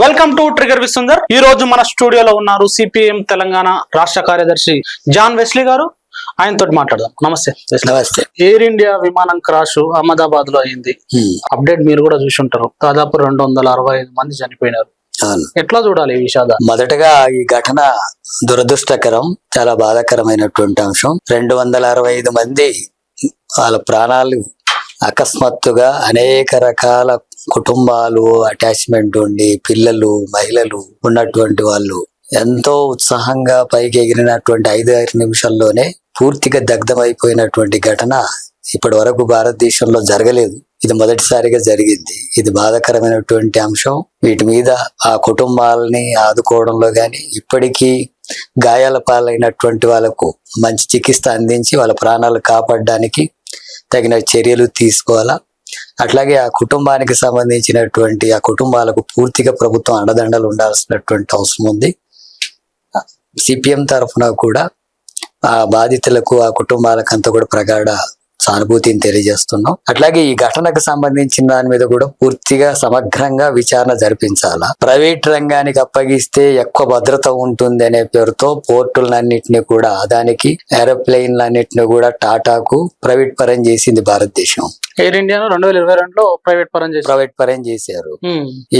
Welcome to trigger విసుందర్ ఈ రోజు మన స్టూడియోలో ఉన్నారు సిపిఎం తెలంగాణ రాష్ట్ర కార్యదర్శి జాన్ వెస్లీ గారు. ఆయనతో మాట్లాడదాం. నమస్తే. నమస్తే. ఎయిర్ ఇండియా విమానం క్రాష్ అహ్మదాబాద్లో అయింది అప్డేట్ మీరు కూడా చూసి ఉంటారు దాదాపు రెండు వందల అరవై ఐదు మంది చనిపోయినారు. ఎట్లా చూడాలి ఈ విషాద? మొదటగా ఈ ఘటన దురదృష్టకరం చాలా బాధాకరమైనటువంటి అంశం. రెండు వందల అరవై ఐదు మంది వాళ్ళ ప్రాణాలు అకస్మాత్తుగా అనేక రకాల కుటుంబాలు అటాచ్మెంట్ ఉండి పిల్లలు మహిళలు ఉన్నటువంటి వాళ్ళు ఎంతో ఉత్సాహంగా పైకి ఎగిరినటువంటి ఐదు ఆరు నిమిషాల్లోనే పూర్తిగా దగ్ధమైపోయినటువంటి ఘటన ఇప్పటి వరకు భారతదేశంలో జరగలేదు. ఇది మొదటిసారిగా జరిగింది. ఇది బాధాకరమైనటువంటి అంశం. వీటి మీద ఆ కుటుంబాలని ఆదుకోవడంలో కానీ ఇప్పటికీ గాయాల పాలైనటువంటి వాళ్ళకు మంచి చికిత్స అందించి వాళ్ళ ప్రాణాలు కాపాడడానికి తగిన చర్యలు తీసుకోవాలా? అట్లాగే ఆ కుటుంబానికి సంబంధించినటువంటి ఆ కుటుంబాలకు పూర్తిగా ప్రభుత్వం అండదండలు ఉండాల్సినటువంటి అవసరం ఉంది. సిపిఎం తరఫున కూడా ఆ బాధితులకు ఆ కుటుంబాలకంతా కూడా ప్రగాఢ సానుభూతిని తెలియజేస్తున్నాం. అట్లాగే ఈ ఘటనకు సంబంధించిన దాని మీద కూడా పూర్తిగా సమగ్రంగా విచారణ జరిపించాలా? ప్రైవేట్ రంగానికి అప్పగిస్తే ఎక్కువ భద్రత ఉంటుంది అనే పేరుతో పోర్టులన్నింటినీ కూడా దానికి ఏరోప్లేన్లన్నింటినీ కూడా టాటాకు ప్రైవేట్ పరం చేసింది భారతదేశం. ఎయిర్ ఇండియా రెండు వేల ఇరవై రెండులో ప్రైవేట్ పరం చేసి ప్రైవేట్ పరం చేశారు.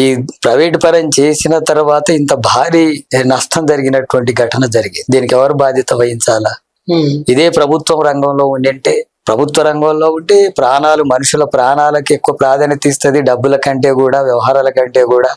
ఈ ప్రైవేట్ పరం చేసిన తర్వాత ఇంత భారీ నష్టం జరిగినటువంటి ఘటన జరిగింది. దీనికి ఎవరు బాధ్యత వహించాలా? ఇదే ప్రభుత్వం రంగంలో ఉండింటే ప్రభుత్వ రంగంలో ఉంటే ప్రాణాలు మనుషుల ప్రాణాలకు ఎక్కువ ప్రాధాన్యత ఇస్తుంది డబ్బుల కంటే కూడా వ్యవహారాల కంటే కూడా.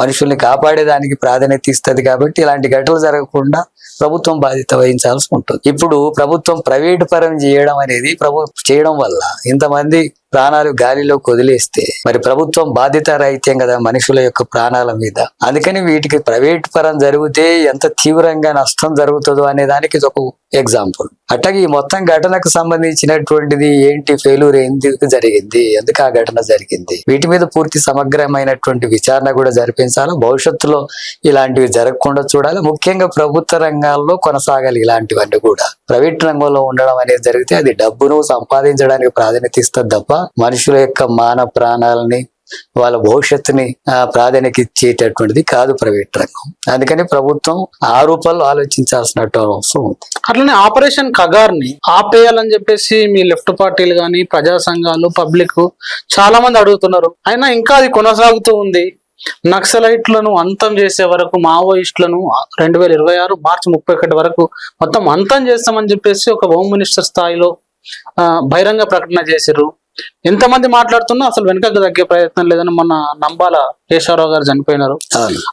మనుషుల్ని కాపాడేదానికి ప్రాధాన్యత ఇస్తుంది కాబట్టి ఇలాంటి ఘటనలు జరగకుండా ప్రభుత్వం బాధ్యత వహించాల్సి ఉంటుంది. ఇప్పుడు ప్రభుత్వం ప్రైవేట్ పరం చేయడం అనేది ప్రభు చేయడం వల్ల ఇంతమంది ప్రాణాలు గాలిలో వదిలేస్తే మరి ప్రభుత్వం బాధ్యత రహిత్యం కదా మనుషుల యొక్క ప్రాణాల మీద. అందుకని వీటికి ప్రైవేట్ పరం జరిగితే ఎంత తీవ్రంగా నష్టం జరుగుతుందో అనే దానికి ఇది ఒక ఎగ్జాంపుల్. అట్లాగే ఈ మొత్తం ఘటనకు సంబంధించినటువంటిది ఏంటి ఫెయిల్యూర్ ఎందుకు జరిగింది ఎందుకు ఆ ఘటన జరిగింది వీటి మీద పూర్తి సమగ్రమైనటువంటి విచారణ కూడా జరిపించాలి. భవిష్యత్తులో ఇలాంటివి జరగకుండా చూడాలి. ముఖ్యంగా ప్రభుత్వ రంగాల్లో కొనసాగాలి ఇలాంటివన్నీ కూడా. ప్రైవేట్ రంగంలో ఉండడం అనేది జరిగితే అది డబ్బును సంపాదించడానికి ప్రాధాన్యత ఇస్తుంది తప్ప మనుషుల యొక్క మాన ప్రాణాలని వాళ్ళ భవిష్యత్తుని ప్రాధాన్యత ఇచ్చేటటువంటిది కాదు ప్రైవేట్ రంగం. అందుకని ప్రభుత్వం ఆ రూపంలో ఆలోచించాల్సిన అవసరం ఉంది. అట్లనే ఆపరేషన్ కగార్ని ఆపేయాలని చెప్పేసి మీ లెఫ్ట్ పార్టీలు కానీ ప్రజా సంఘాలు పబ్లిక్ చాలా మంది అడుగుతున్నారు. అయినా ఇంకా అది కొనసాగుతూ ఉంది. నక్సలైట్లను అంతం చేసే వరకు మావోయిస్టులను రెండు వేల ఇరవై ఆరు మార్చి ముప్పై ఒకటి వరకు మొత్తం అంతం చేస్తామని చెప్పేసి ఒక హోమ్ మినిస్టర్ స్థాయిలో బహిరంగ ప్రకటన చేశారు ఎంతమంది మాట్లాడుతున్నా అసలు వెనకకు తగ్గే ప్రయత్నం లేదని మొన్న నంబాల కేశవరావు గారు చనిపోయినారు.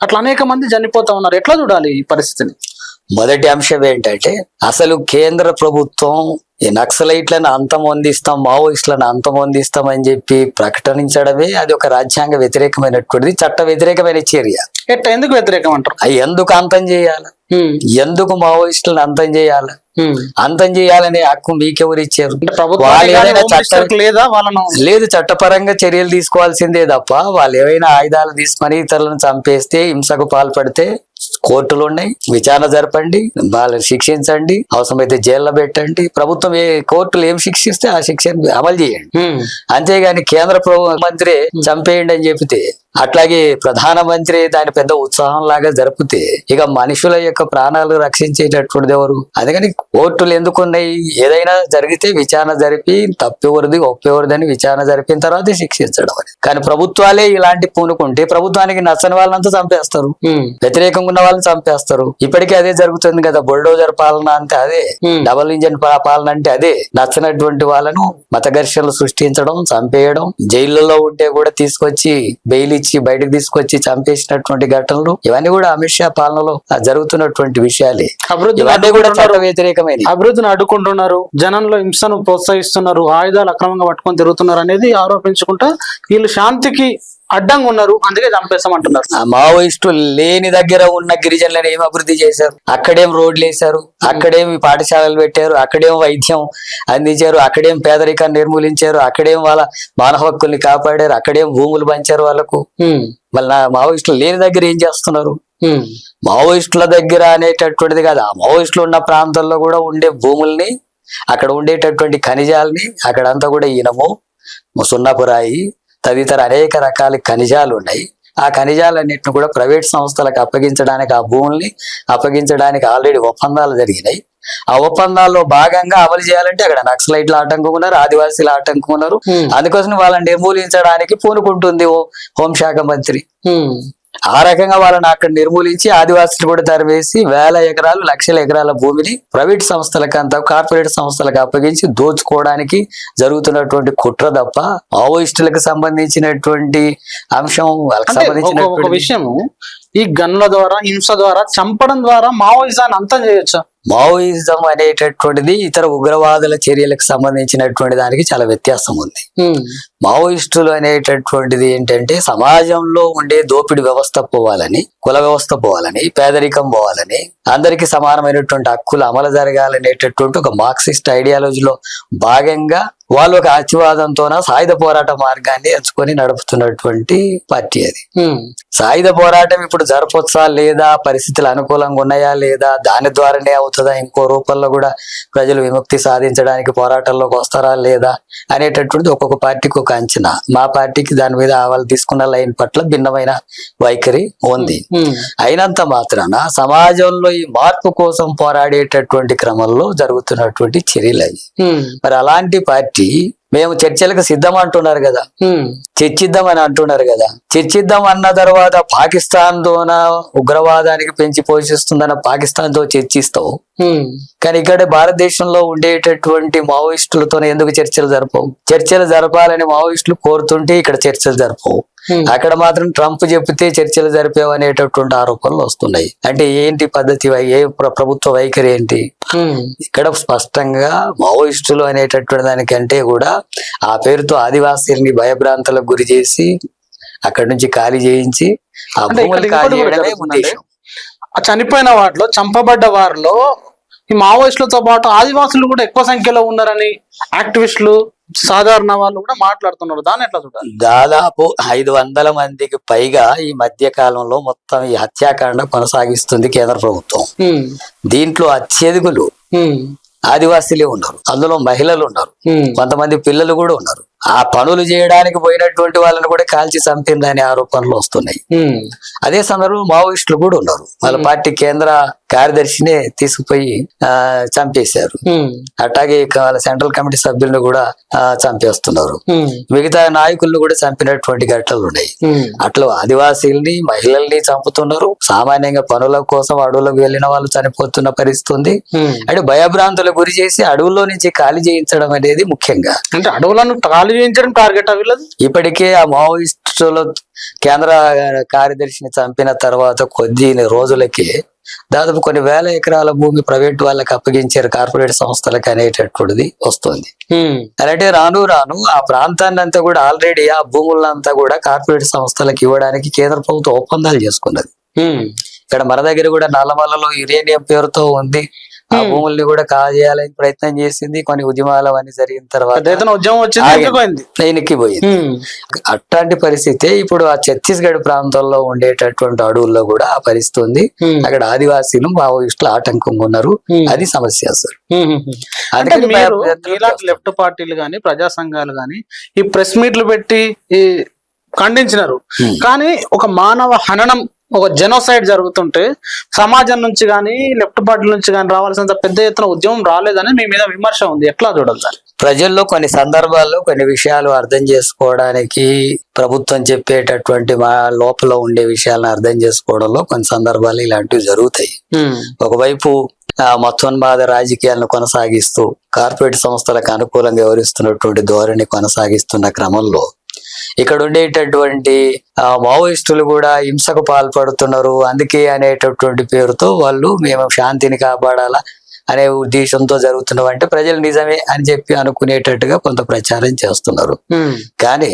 అట్లా అనేక మంది చనిపోతా ఉన్నారు. ఎట్లా చూడాలి ఈ పరిస్థితిని? మొదటి అంశం ఏంటంటే అసలు కేంద్ర ప్రభుత్వం ఈ నక్సలైట్లను అంతమొందిస్తాం మావోయిస్టులను అంతమొందిస్తాం అని చెప్పి ప్రకటించడమే అది ఒక రాజ్యాంగ వ్యతిరేకమైనటువంటిది చట్ట వ్యతిరేకమైన చర్య. ఎట్ట? ఎందుకు వ్యతిరేకం అంటారు? అవి ఎందుకు అంతం చేయాలి? ఎందుకు మావోయిస్టులను అంతం చేయాలి. అంతం చేయాలనే హక్కు మీకెవరు ఇచ్చారు? లేదా వాళ్ళను లేదు చట్టపరంగా చర్యలు తీసుకోవాల్సిందే తప్ప వాళ్ళు ఏవైనా ఆయుధాలు తీసుకొని ఇతరులను చంపేస్తే హింసకు పాల్పడితే కోర్టులు ఉన్నాయి విచారణ జరపండి వాళ్ళని శిక్షించండి అవసరమైతే జైల్లో పెట్టండి. ప్రభుత్వం ఏ కోర్టులు ఏం శిక్షిస్తే ఆ శిక్షను అమలు చేయండి. అంతేగాని కేంద్ర మంత్రి చంపేయండి అని చెప్తే అట్లాగే ప్రధానమంత్రి దాని పెద్ద ఉత్సాహం లాగా జరిపితే ఇక మనుషుల యొక్క ప్రాణాలు రక్షించేటటువంటిది ఎవరు? అందుకని కోర్టులు ఎందుకున్నాయి? ఏదైనా జరిగితే విచారణ జరిపి తప్పెవరిది ఒప్పెవరిదని విచారణ జరిపిన తర్వాత శిక్షించడం అని. కానీ ప్రభుత్వాలే ఇలాంటి పూనుకుంటే ప్రభుత్వానికి నచ్చని వాళ్ళంతా చంపేస్తారు. వ్యతిరేకంగా ఉన్న వాళ్ళని చంపేస్తారు. ఇప్పటికీ అదే జరుగుతుంది కదా బుల్డోజర్ పాలన అంటే అదే. డబల్ ఇంజన్ పాలన అంటే అదే. నచ్చినటువంటి వాళ్ళను మత ఘర్షణలు సృష్టించడం చంపేయడం జైళ్ళలో ఉంటే కూడా తీసుకొచ్చి బెయిల్ ఇచ్చి బయటకు తీసుకొచ్చి చంపేసినటువంటి ఘటనలు ఇవన్నీ కూడా అమిత్ షా పాలనలో జరుగుతున్నటువంటి విషయాలే. అభివృద్ధిని ఇవన్నీ కూడా చట్ట వ్యతిరేకమైన అభివృద్ధిని అడ్డుకుంటున్నారు. జనంలో హింసను ప్రోత్సహిస్తున్నారు. ఆయుధాలు అక్రమంగా పట్టుకొని తిరుగుతున్నారు అనేది ఆరోపించుకుంటా వీళ్ళు శాంతికి అడ్డంగా ఉన్నారు అందుకే చంపేస్తామంటున్నారు. మావోయిస్టులు లేని దగ్గర ఉన్న గిరిజనులను ఏం అభివృద్ధి చేశారు? అక్కడేం రోడ్లు వేశారు? అక్కడేం పాఠశాలలు పెట్టారు? అక్కడేం వైద్యం అందించారు? అక్కడేం పేదరికాన్ని నిర్మూలించారు? అక్కడేం వాళ్ళ మానవ హక్కుల్ని కాపాడారు? అక్కడేం భూములు పంచారు వాళ్ళకు? మళ్ళీ మావోయిస్టులు లేని దగ్గర ఏం చేస్తున్నారు? మావోయిస్టుల దగ్గర అనేటటువంటిది కాదు. ఆ మావోయిస్టులు ఉన్న ప్రాంతాల్లో కూడా ఉండే భూముల్ని అక్కడ ఉండేటటువంటి ఖనిజాలని అక్కడంతా కూడా ఈనము సున్నపురాయి తదితర అనేక రకాల ఖనిజాలు ఉన్నాయి ఆ ఖనిజాలన్నింటిని కూడా ప్రైవేట్ సంస్థలకు అప్పగించడానికి ఆ భూముల్ని అప్పగించడానికి ఆల్రెడీ ఒప్పందాలు జరిగినాయి ఆ ఒప్పందాల్లో భాగంగా అమలు చేయాలంటే అక్కడ నక్సలైట్లు ఆటంకం ఉన్నారు ఆదివాసీలు ఆటంకం ఉన్నారు Hmm. అందుకోసం వాళ్ళని నిర్మూలించడానికి పూనుకుంటుంది ఓ హోంశాఖ మంత్రి. ఆ రకంగా వాళ్ళని అక్కడ నిర్మూలించి ఆదివాసులు కూడా తరివేసి వేల ఎకరాలు లక్షల ఎకరాల భూమిని ప్రైవేట్ సంస్థలకు అంతా కార్పొరేట్ సంస్థలకు అప్పగించి దోచుకోవడానికి జరుగుతున్నటువంటి కుట్ర తప్ప మావోయిస్టులకు సంబంధించినటువంటి అంశం వాళ్ళకి సంబంధించినటువంటి విషయము ఈ గన్ల ద్వారా హింస ద్వారా చంపడం ద్వారా మావోయిజాన్ని అంతం చేయొచ్చా? మావోయిజం అనేటటువంటిది ఇతర ఉగ్రవాదుల చర్యలకు సంబంధించినటువంటి దానికి చాలా వ్యత్యాసం ఉంది. మావోయిస్టులు అనేటటువంటిది ఏంటంటే సమాజంలో ఉండే దోపిడి వ్యవస్థ పోవాలని కుల వ్యవస్థ పోవాలని పేదరికం పోవాలని అందరికీ సమానమైనటువంటి హక్కులు అమలు జరగాలనేటటువంటి ఒక మార్క్సిస్ట్ ఐడియాలజీలో భాగంగా వాళ్ళు ఒక అతివాదంతోన సాయుధ పోరాట మార్గాన్ని ఎంచుకొని నడుపుతున్నటువంటి పార్టీ అది. సాయుధ పోరాటం ఇప్పుడు జరపొచ్చా లేదా? పరిస్థితులు అనుకూలంగా ఉన్నాయా లేదా? దాని ద్వారానే అవుతుందా? ఇంకో రూపంలో కూడా ప్రజలు విముక్తి సాధించడానికి పోరాటంలోకి వస్తారా లేదా? అనేటటువంటి ఒక్కొక్క పార్టీకి ఒక అంచనా. మా పార్టీకి దాని మీద వాళ్ళు తీసుకున్న లైన్ పట్ల భిన్నమైన వైఖరి ఉంది. అయినంత మాత్రాన సమాజంలో ఈ మార్పు కోసం పోరాడేటటువంటి క్రమంలో జరుగుతున్నటువంటి చర్యలు అవి. మరి అలాంటి పార్టీ మేము చర్చలకు సిద్ధం అంటున్నారు కదా. చర్చిద్దాం అని అంటున్నారు కదా చర్చిద్దాం అన్న తర్వాత పాకిస్తాన్ తోన ఉగ్రవాదానికి పెంచి పోషిస్తుందన్న పాకిస్తాన్తో చర్చిస్తావు. కానీ ఇక్కడ భారతదేశంలో ఉండేటటువంటి మావోయిస్టులతో ఎందుకు చర్చలు జరపవు చర్చలు జరపాలని మావోయిస్టులు కోరుతుంటే ఇక్కడ చర్చలు జరపవు. అక్కడ మాత్రం ట్రంప్ చెప్తే చర్చలు జరిపేవు అనేటటువంటి ఆరోపణలు వస్తున్నాయి అంటే ఏంటి పద్ధతి ఏ ప్ర- ప్రభుత్వ వైఖరి ఏంటి. ఇక్కడ స్పష్టంగా మావోయిస్టులు అనేటటువంటి దానికంటే కూడా ఆ పేరుతో ఆదివాసీల్ని భయభ్రాంతులకు గురి చేసి అక్కడి నుంచి ఖాళీ చేయించి ఆ భూములు ఖాళీ చేయడమే. ఉద్దేశం చనిపోయిన వాటిలో చంపబడ్డ వారిలో ఈ మావోయిస్టులతో పాటు ఆదివాసులు కూడా ఎక్కువ సంఖ్యలో ఉన్నారని యాక్టివిస్టులు సాధారణ వాళ్ళు కూడా మాట్లాడుతున్నారు దాన్ని ఎట్లా చూడాలి దాదాపు ఐదు వందల మందికి పైగా ఈ మధ్య కాలంలో మొత్తం ఈ హత్యాకాండ కొనసాగిస్తుంది కేంద్ర ప్రభుత్వం. దీంట్లో అత్యధికులు. ఆదివాసీలే ఉన్నారు అందులో మహిళలు ఉన్నారు. కొంతమంది పిల్లలు కూడా ఉన్నారు ఆ పనులు చేయడానికి పోయినటువంటి వాళ్ళని కూడా కాల్చి చంపిందనే ఆరోపణలు వస్తున్నాయి. అదే సందర్భంలో మావోయిస్టులు కూడా ఉన్నారు వాళ్ళ పార్టీ కేంద్ర కార్యదర్శినే తీసుకుపోయి చంపేశారు. అట్లాగే వాళ్ళ సెంట్రల్ కమిటీ సభ్యులను కూడా చంపేస్తున్నారు. మిగతా నాయకులను కూడా చంపినటువంటి ఘటనలు ఉన్నాయి. అట్లా ఆదివాసీల్ని మహిళల్ని చంపుతున్నారు సామాన్యంగా పనుల కోసం అడవులకు వెళ్ళిన వాళ్ళు చనిపోతున్న పరిస్థితి ఉంది. అంటే భయభ్రాంతులకు గురి చేసి అడవుల్లో నుంచి ఖాళీ చేయించడం అనేది ముఖ్యంగా అంటే అడవులను ఖాళీ చేయించడం టార్గెట్ అవ్వలేదు ఇప్పటికే ఆ మావోయిస్టుల కేంద్ర కార్యదర్శిని చంపిన తర్వాత కొద్ది రోజులకి దాదాపు కొన్ని వేల ఎకరాల భూమి ప్రైవేట్ వాళ్ళకి అప్పగించారు కార్పొరేట్ సంస్థలకు అనేటటువంటిది వస్తుంది. అంటే రాను రాను ఆ ప్రాంతాన్ని అంతా కూడా ఆల్రెడీ ఆ భూములంతా కూడా కార్పొరేట్ సంస్థలకు ఇవ్వడానికి కేంద్ర ప్రభుత్వం ఒప్పందాలు చేసుకున్నది. ఇక్కడ మన దగ్గర కూడా నల్లమల్లలో యురేనియం పేరుతో ఉంది. ఆ. భూముల్ని కూడా కాజేయాలని ప్రయత్నం చేసింది. కొన్ని ఉద్యమాలు అవన్నీ జరిగిన తర్వాత ఉద్యమం వచ్చింది వెనక్కి పోయింది. అట్లాంటి పరిస్థితి ఇప్పుడు ఆ ఛత్తీస్గఢ్ ప్రాంతంలో ఉండేటటువంటి అడవుల్లో కూడా ఆ పరిస్థితి ఉంది. అక్కడ ఆదివాసీలు మావోయిస్టులు ఆటంకంగా ఉన్నారు. అది సమస్య అసలు. లెఫ్ట్ పార్టీలు కానీ ప్రజా సంఘాలు కానీ ఈ ప్రెస్ మీట్లు పెట్టి ఈ ఖండించినారు. కానీ ఒక మానవ హననం ఒక జెనోసైడ్ జరుగుతుంటే సమాజం నుంచి కానీ లెఫ్ట్ పార్టీల నుంచి కానీ రావాల్సినంత పెద్ద ఎత్తున ఉద్యమం రాలేదని మీ మీద విమర్శ ఉంది. ఎట్లా చూడాలి దాన్ని ప్రజల్లో కొన్ని సందర్భాల్లో కొన్ని విషయాలు అర్థం చేసుకోవడానికి ప్రభుత్వం చెప్పేటటువంటి మా లోపల ఉండే విషయాలను అర్థం చేసుకోవడంలో కొన్ని సందర్భాలు ఇలాంటివి జరుగుతాయి. ఒకవైపు ఆ, మతోన్మాద రాజకీయాలను కొనసాగిస్తూ కార్పొరేట్ సంస్థలకు అనుకూలంగా వ్యవహరిస్తున్నటువంటి ధోరణి కొనసాగిస్తున్న క్రమంలో ఇక్కడ ఉండేటటువంటి ఆ, మావోయిస్టులు కూడా హింసకు పాల్పడుతున్నారు. అందుకే అనేటటువంటి పేరుతో వాళ్ళు మేము శాంతిని కాపాడాలా అనే ఉద్దేశంతో జరుగుతున్నవి అంటే ప్రజలు నిజమే అని చెప్పి అనుకునేటట్టుగా కొంత ప్రచారం చేస్తున్నారు. కానీ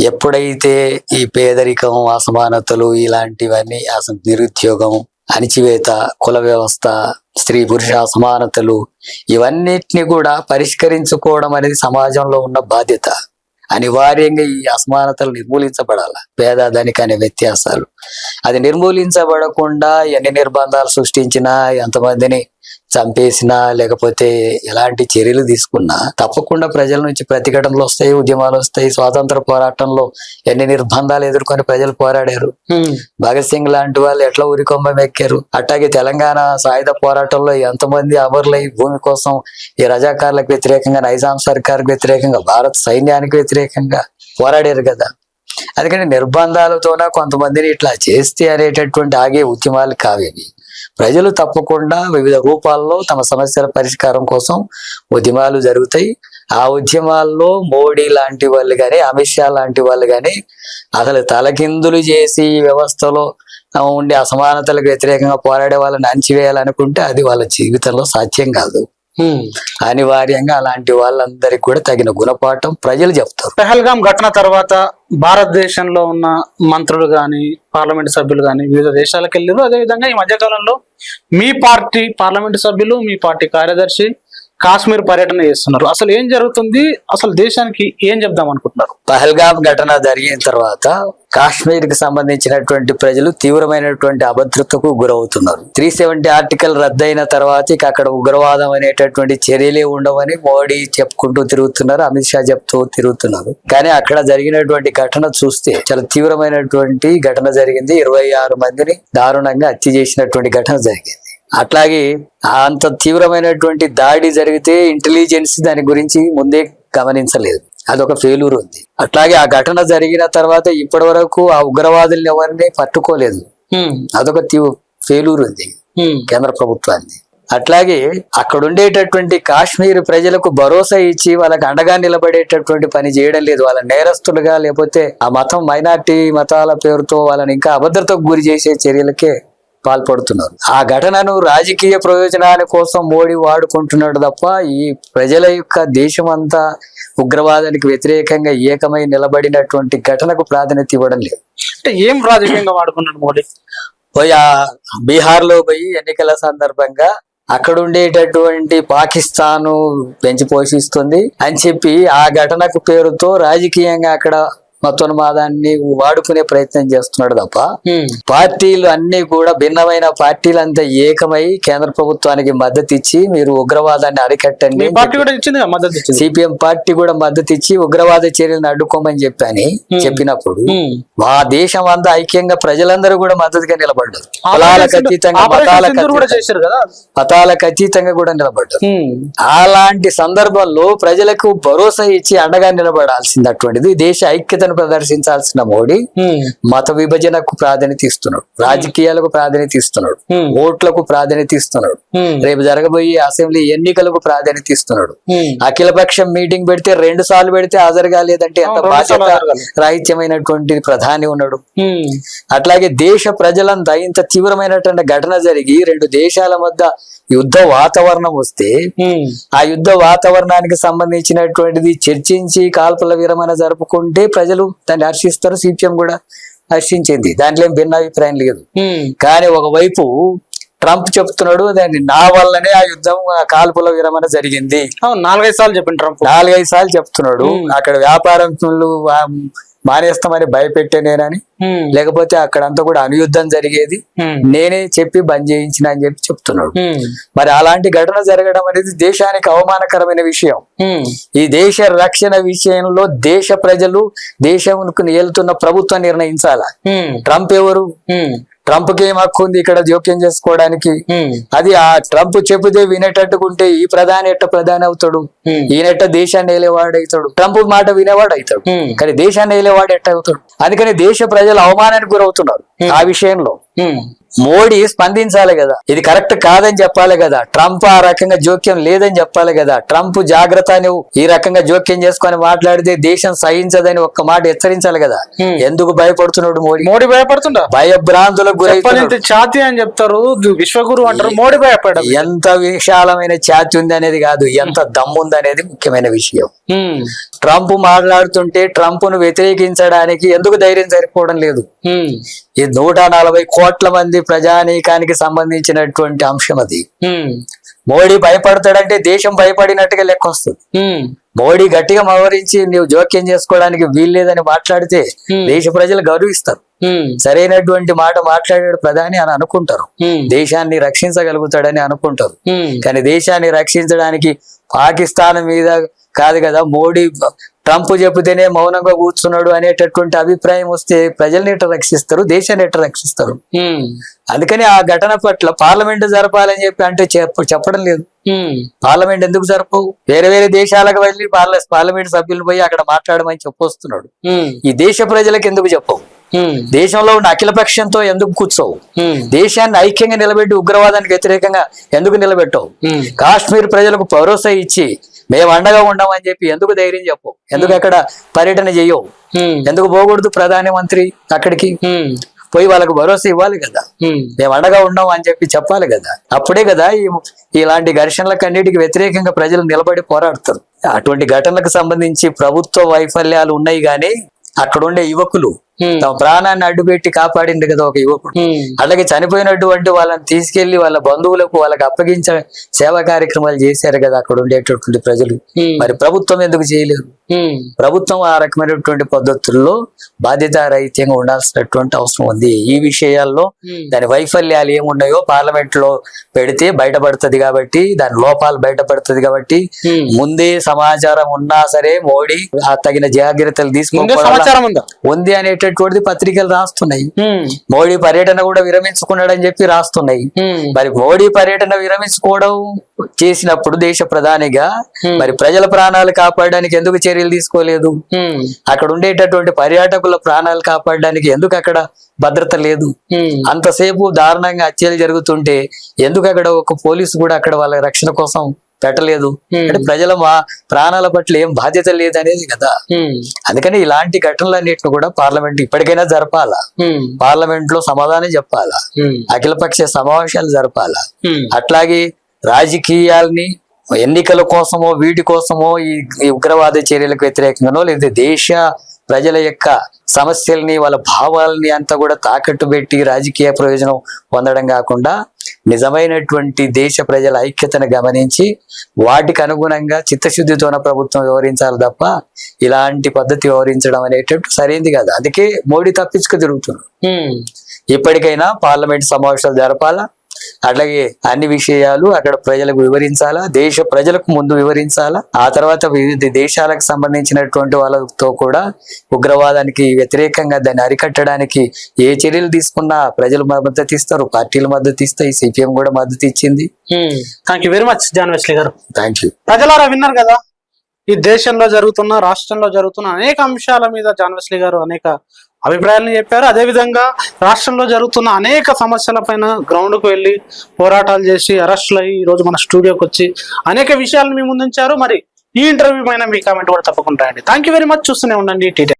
ఎప్పుడైతే ఈ పేదరికం అసమానతలు ఇలాంటివన్నీ అసలు నిరుద్యోగం అణిచివేత కుల వ్యవస్థ స్త్రీ పురుష అసమానతలు ఇవన్నిటిని కూడా పరిష్కరించుకోవడం అనేది సమాజంలో ఉన్న బాధ్యత. అనివార్యంగా ఈ అసమానతలు నిర్మూలించబడాలి? పేద ధనిక అనే వ్యత్యాసాలు. అది నిర్మూలించబడకుండా ఎన్ని నిర్బంధాలు సృష్టించినా ఎంతమందిని చంపేసినా లేకపోతే ఎలాంటి చర్యలు తీసుకున్నా తప్పకుండా ప్రజల నుంచి ప్రతిఘటనలు వస్తాయి ఉద్యమాలు వస్తాయి స్వాతంత్ర పోరాటంలో ఎన్ని నిర్బంధాలు ఎదుర్కొని ప్రజలు పోరాడారు. భగత్ సింగ్ లాంటి వాళ్ళు ఎట్లా ఉరికొంబం ఎక్కారు? అట్లాగే తెలంగాణ సాయుధ పోరాటంలో ఎంతమంది అమరులై భూమి కోసం ఈ రజాకారులకు వ్యతిరేకంగా నైజాం సర్కార్కి వ్యతిరేకంగా భారత సైన్యానికి వ్యతిరేకంగా పోరాడారు కదా. అందుకని నిర్బంధాలతోన కొంతమందిని ఇట్లా చేస్తే అనేటటువంటి ఆగే ఉద్యమాలు కావేవి ప్రజలు తప్పకుండా వివిధ రూపాల్లో తమ సమస్యల పరిష్కారం కోసం ఉద్యమాలు జరుగుతాయి. ఆ ఉద్యమాల్లో మోడీ లాంటి వాళ్ళు కానీ అమిత్ షా లాంటి వాళ్ళు కానీ అసలు తలకిందులు చేసి వ్యవస్థలో ఆ, ఉండే అసమానతలకు వ్యతిరేకంగా పోరాడే వాళ్ళని అణచివేయాలనుకుంటే అది వాళ్ళ జీవితంలో సాధ్యం కాదు. అనివార్యంగా అలాంటి వాళ్ళందరికీ కూడా తగిన గుణపాఠం ప్రజలు చెప్తారు. పెహల్గాం ఘటన తర్వాత భారతదేశంలో ఉన్న మంత్రులు గాని పార్లమెంట్ సభ్యులు గాని వివిధ దేశాలకు వెళ్ళారు అదేవిధంగా ఈ మధ్యకాలంలో మీ పార్టీ పార్లమెంట్ సభ్యులు మీ పార్టీ కార్యదర్శి కాశ్మీర్ పర్యటన చేస్తున్నారు. అసలు ఏం జరుగుతుంది? అసలు దేశానికి ఏం చెప్దాం అనుకుంటున్నారు? పహల్గామ్ ఘటన జరిగిన తర్వాత కాశ్మీర్కి సంబంధించినటువంటి ప్రజలు తీవ్రమైనటువంటి అభద్రతకు గురవుతున్నారు. త్రీ సెవెంటీ ఆర్టికల్ రద్దయిన తర్వాత ఇక అక్కడ ఉగ్రవాదం అనేటటువంటి చర్యలే ఉండవని మోడీ చెప్పుకుంటూ తిరుగుతున్నారు అమిత్ షా చెప్తూ తిరుగుతున్నారు. కానీ అక్కడ జరిగినటువంటి ఘటన చూస్తే చాలా తీవ్రమైనటువంటి ఘటన జరిగింది. ఇరవై ఆరు మందిని దారుణంగా హత్య చేసినటువంటి ఘటన జరిగింది. అట్లాగే అంత తీవ్రమైనటువంటి దాడి జరిగితే ఇంటెలిజెన్స్ దాని గురించి ముందే గమనించలేదు. అదొక ఫెయిల్యూర్ ఉంది. అట్లాగే ఆ ఘటన జరిగిన తర్వాత ఇప్పటి వరకు ఆ ఉగ్రవాదుల్ని ఎవరిని పట్టుకోలేదు. అదొక ఫెయిల్యూర్ ఉంది. కేంద్ర ప్రభుత్వాన్ని. అట్లాగే అక్కడ ఉండేటటువంటి కాశ్మీర్ ప్రజలకు భరోసా ఇచ్చి వాళ్ళకి అండగా నిలబడేటటువంటి పని చేయడం లేదు. వాళ్ళ నేరస్తులుగా లేకపోతే ఆ మతం మైనార్టీ మతాల పేరుతో వాళ్ళని ఇంకా అభద్రతకు గురి చేసే చర్యలకే పాల్పడుతున్నారు. ఆ ఘటనను రాజకీయ ప్రయోజనాల కోసం మోడీ వాడుకుంటున్నాడు తప్ప ఈ ప్రజల యొక్క దేశమంతా ఉగ్రవాదానికి వ్యతిరేకంగా ఏకమై నిలబడినటువంటి ఘటనకు ప్రాధాన్యత ఇవ్వడం లేదు. అంటే ఏం రాజకీయంగా వాడుకున్నాడు మోడీ? పోయి ఆ బీహార్లో పోయి ఎన్నికల సందర్భంగా అక్కడ ఉండేటటువంటి పాకిస్తాను పెంచి పోషిస్తుంది అని చెప్పి ఆ ఘటనకు పేరుతో రాజకీయంగా అక్కడ మతోన్మాదాన్ని వాడుకునే ప్రయత్నం చేస్తున్నాడు తప్ప పార్టీలు అన్ని కూడా భిన్నమైన పార్టీలంతా ఏకమై కేంద్ర ప్రభుత్వానికి మద్దతు ఇచ్చి మీరు ఉగ్రవాదాన్ని అరికట్టండి సిపిఎం పార్టీ కూడా మద్దతు ఇచ్చి ఉగ్రవాద చర్యలను అడ్డుకోమని చెప్పని చెప్పినప్పుడు. మా దేశం అంతా ఐక్యంగా ప్రజలందరూ కూడా మద్దతుగా నిలబడ్డారు. కులాలకు అతీతంగా మతాలకు అతీతంగా- కూడా నిలబడ్డారు. అలాంటి సందర్భంలో ప్రజలకు భరోసా ఇచ్చి అండగా నిలబడాల్సిందటువంటిది దేశ ఐక్యతను ప్రదర్శించాల్సిన మోడీ మత విభజనకు ప్రాధాన్యత ఇస్తున్నాడు. రాజకీయాలకు ప్రాధాన్యత ఇస్తున్నాడు. ఓట్లకు ప్రాధాన్యత ఇస్తున్నాడు. రేపు జరగబోయే అసెంబ్లీ ఎన్నికలకు ప్రాధాన్యత ఇస్తున్నాడు. అఖిలపక్షం మీటింగ్ పెడితే రెండు సార్లు పెడితే హాజరు కాలేదంటే ఎంత బాధ్యత. రాహిత్యమైనటువంటి ప్రధాని ఉన్నాడు. అట్లాగే దేశ ప్రజలంతా ఇంత తీవ్రమైనటువంటి ఘటన జరిగి రెండు దేశాల మధ్య యుద్ధ వాతావరణం వస్తే ఆ యుద్ధ వాతావరణానికి సంబంధించినటువంటిది చర్చించి కాల్పుల విరమణ జరుపుకుంటే ప్రజలు దాన్ని హర్షిస్తారు సిపిఎం కూడా హర్షించింది. దాంట్లో ఏం భిన్నాభిప్రాయం లేదు. కానీ ఒకవైపు ట్రంప్ చెప్తున్నాడు దాన్ని నా వల్లనే ఆ యుద్ధం కాల్పుల విరమణ జరిగింది. నాలుగైదు సార్లు చెప్పిన ట్రంప్. నాలుగైదు సార్లు చెప్తున్నాడు. అక్కడ వ్యాపారస్తులు ఆ, మానేస్తామని భయపెట్టే నేనని లేకపోతే అక్కడంతా కూడా అనుయుద్ధం జరిగేది. నేనే చెప్పి బంద్ చేయించిన అని చెప్పి చెప్తున్నాడు. మరి అలాంటి ఘటన జరగడం అనేది దేశానికి అవమానకరమైన విషయం. ఈ దేశ రక్షణ విషయంలో దేశ ప్రజలు దేశంకు ఏలుతున్న ప్రభుత్వం నిర్ణయించాల? ట్రంప్ ఎవరు? ట్రంప్కి ఏం హక్కు ఉంది ఇక్కడ జోక్యం చేసుకోవడానికి? అది ఆ ట్రంప్ చెబితే వినేటట్టుకుంటే ఈ ప్రధాని ఎట్ట ప్రధాని అవుతాడు? ఈయనెట్ట దేశాన్ని ఏలేవాడు అవుతాడు ట్రంప్ మాట వినేవాడు అవుతాడు కానీ దేశాన్ని ఏలేవాడు ఎట్ట అవుతాడు? అందుకని దేశ ప్రజలు అవమానానికి గురవుతున్నారు ఆ విషయంలో. మోడీ స్పందించాలి కదా. ఇది కరెక్ట్ కాదని చెప్పాలి కదా. ట్రంప్ ఆ రకంగా జోక్యం లేదని చెప్పాలి కదా. ట్రంప్ జాగ్రత్త నువ్వు. ఈ రకంగా జోక్యం చేసుకొని మాట్లాడితే దేశం సహించదని ఒక్క మాట హెచ్చరించాలి కదా. ఎందుకు భయపడుతున్నాడు మోడీ? మోడీ భయపడుతుండా? భయభ్రాంతులకు చెప్పనంత ఛాతి అని చెప్తారు. విశ్వగురు అంటారు. మోడీ భయపడ్డా. ఎంత విశాలమైన ఛాతి ఉంది అనేది కాదు. ఎంత దమ్ముంది అనేది ముఖ్యమైన విషయం. ట్రంప్ మాట్లాడుతుంటే ట్రంప్ను వ్యతిరేకించడానికి ఎందుకు ధైర్యం సరిపోవడం లేదు? ఈ నూట నలభై కోట్ల మంది ప్రజానీకానికి సంబంధించినటువంటి అంశం అది. మోడీ భయపడతాడంటే దేశం భయపడినట్టుగా లెక్క వస్తుంది. మోడీ గట్టిగా మవరించి నువ్వు జోక్యం చేసుకోవడానికి వీల్లేదని మాట్లాడితే. దేశ ప్రజలు గౌరవిస్తారు. సరైనటువంటి మాట మాట్లాడాడు ప్రధాని అని అనుకుంటారు. దేశాన్ని రక్షించగలుగుతాడని అనుకుంటారు. కానీ దేశాన్ని రక్షించడానికి పాకిస్తాన్ మీద కాదు కదా మోడీ ట్రంప్ చెబితేనే మౌనంగా కూర్చున్నాడు అనేటటువంటి అభిప్రాయం వస్తే ప్రజల్ని ఎట్లా రక్షిస్తారు? దేశాన్ని ఎట్లా రక్షిస్తారు? అందుకని ఆ ఘటన పట్ల పార్లమెంట్ జరపాలని చెప్పి అంటే చెప్ప- చెప్పడం లేదు. పార్లమెంట్ ఎందుకు జరపవు? వేరే వేరే దేశాలకు వెళ్ళి పార్ల పార్లమెంట్ సభ్యులు పోయి అక్కడ మాట్లాడమని చెప్పొస్తున్నాడు. ఈ దేశ ప్రజలకు ఎందుకు చెప్పవు? దేశంలో ఉన్న అఖిల పక్షంతో ఎందుకు కూర్చోవు? దేశాన్ని ఐక్యంగా నిలబెట్టి ఉగ్రవాదానికి వ్యతిరేకంగా ఎందుకు నిలబెట్టవు? కాశ్మీర్ ప్రజలకు భరోసా ఇచ్చి మేము అండగా ఉండమని చెప్పి ఎందుకు ధైర్యం చెప్పవు ఎందుకు అక్కడ పర్యటన చేయవు ఉమ్, ఎందుకు పోకూడదు ప్రధానమంత్రి అక్కడికి? ఉమ్, పోయి వాళ్ళకు భరోసా ఇవ్వాలి కదా. మేము అండగా ఉన్నాం అని చెప్పి చెప్పాలి కదా. అప్పుడే కదా ఈ ఇలాంటి ఘర్షణలకు అన్నిటికి వ్యతిరేకంగా ప్రజలు నిలబడి పోరాడతారు. అటువంటి ఘటనలకు సంబంధించి ప్రభుత్వ వైఫల్యాలు ఉన్నాయి కానీ అక్కడ ఉండే యువకులు తమ ప్రాణాన్ని అడ్డుపెట్టి కాపాడిండు కదా ఒక యువకుడు. అలాగే చనిపోయినటువంటి వాళ్ళని తీసుకెళ్ళి వాళ్ళ బంధువులకు వాళ్ళకి అప్పగించే సేవా కార్యక్రమాలు చేశారు కదా అక్కడ ఉండేటటువంటి ప్రజలు. మరి ప్రభుత్వం ఎందుకు చేయలేదు? ప్రభుత్వం ఆ రకమైనటువంటి పద్ధతుల్లో బాధ్యతారహిత్యంగా ఉండాల్సినటువంటి అవసరం ఉంది. ఈ విషయాల్లో దాని వైఫల్యాలు ఏమున్నాయో పార్లమెంట్లో పెడితే బయటపడుతుంది కాబట్టి దాని లోపాలు బయటపడుతుంది కాబట్టి. ముందే సమాచారం ఉన్నా సరే మోడీ ఆ తగిన జాగ్రత్తలు సమాచారం ఉందా? ఉంది అనేటటువంటిది పత్రికలు రాస్తున్నాయి. మోడీ పర్యటన కూడా విరమించుకున్నాడని చెప్పి రాస్తున్నాయి. మరి మోడీ పర్యటన విరమించుకోవడం చేసినప్పుడు దేశ ప్రధానిగా. మరి ప్రజల ప్రాణాలు కాపాడడానికి ఎందుకు చర్యలు తీసుకోలేదు? అక్కడ ఉండేటటువంటి పర్యాటకుల ప్రాణాలు కాపాడడానికి ఎందుకు అక్కడ భద్రత లేదు? అంతసేపు దారుణంగా హత్యలు జరుగుతుంటే ఎందుకు అక్కడ ఒక పోలీసు కూడా అక్కడ వాళ్ళ రక్షణ కోసం పెట్టలేదు. అంటే ప్రజల మా ప్రాణాల పట్ల ఏం బాధ్యత లేదనేది కదా. ఉమ్, అందుకని ఇలాంటి ఘటనలన్నిటిని కూడా పార్లమెంట్ ఇప్పటికైనా జరపాలా? పార్లమెంట్లో సమాధానం చెప్పాలా? అఖిలపక్ష సమావేశాలు జరపాలా? అట్లాగే రాజకీయాల్ని ఎన్నికల కోసమో వీటి కోసమో ఈ ఈ ఉగ్రవాద చర్యలకు వ్యతిరేకంగానో లేదా దేశ ప్రజల యొక్క సమస్యల్ని వాళ్ళ భావాల్ని అంతా కూడా తాకట్టు పెట్టి రాజకీయ ప్రయోజనం పొందడం కాకుండా నిజమైనటువంటి దేశ ప్రజల ఐక్యతను గమనించి వాటికి అనుగుణంగా చిత్తశుద్ధితోన ప్రభుత్వం వ్యవహరించాలి తప్ప ఇలాంటి పద్ధతి వ్యవహరించడం అనేటట్టు సరైంది కాదు. అందుకే మోడీ తప్పించుకు తిరుగుతున్నాడు. ఇప్పటికైనా పార్లమెంట్ సమావేశాలు జరపాలా? అట్లాగే అన్ని విషయాలు అక్కడ ప్రజలకు వివరించాలా దేశ ప్రజలకు ముందు వివరించాలా ఆ తర్వాత వివిధ దేశాలకు సంబంధించినటువంటి వాళ్ళతో కూడా ఉగ్రవాదానికి వ్యతిరేకంగా దాన్ని అరికట్టడానికి ఏ చర్యలు తీసుకున్నా ప్రజలు మద్దతు ఇస్తారు పార్టీలు మద్దతు ఇస్తాయి సిపిఎం కూడా మద్దతు ఇచ్చింది. Thank you very much John Wesley గారు. థ్యాంక్ యూ ప్రజలారా విన్నారు కదా? ఈ దేశంలో జరుగుతున్న రాష్ట్రంలో జరుగుతున్న అనేక అంశాల మీద జాన్ వెస్లీ గారు అనేక అభిప్రాయాలను చెప్పారు. అదే విధంగా రాష్ట్రంలో జరుగుతున్న అనేక సమస్యల పైన గ్రౌండ్కు వెళ్ళి పోరాటాలు చేసి అరెస్టులు అయ్యి ఈ రోజు మన స్టూడియోకి వచ్చి అనేక విషయాలను మీ ముందుంచారు. మరి ఈ ఇంటర్వ్యూ పైన మీ కామెంట్ కూడా తప్పకుండా అండి థ్యాంక్ యూ వెరీ మచ్ చూస్తూనే ఉండండి. టీటీ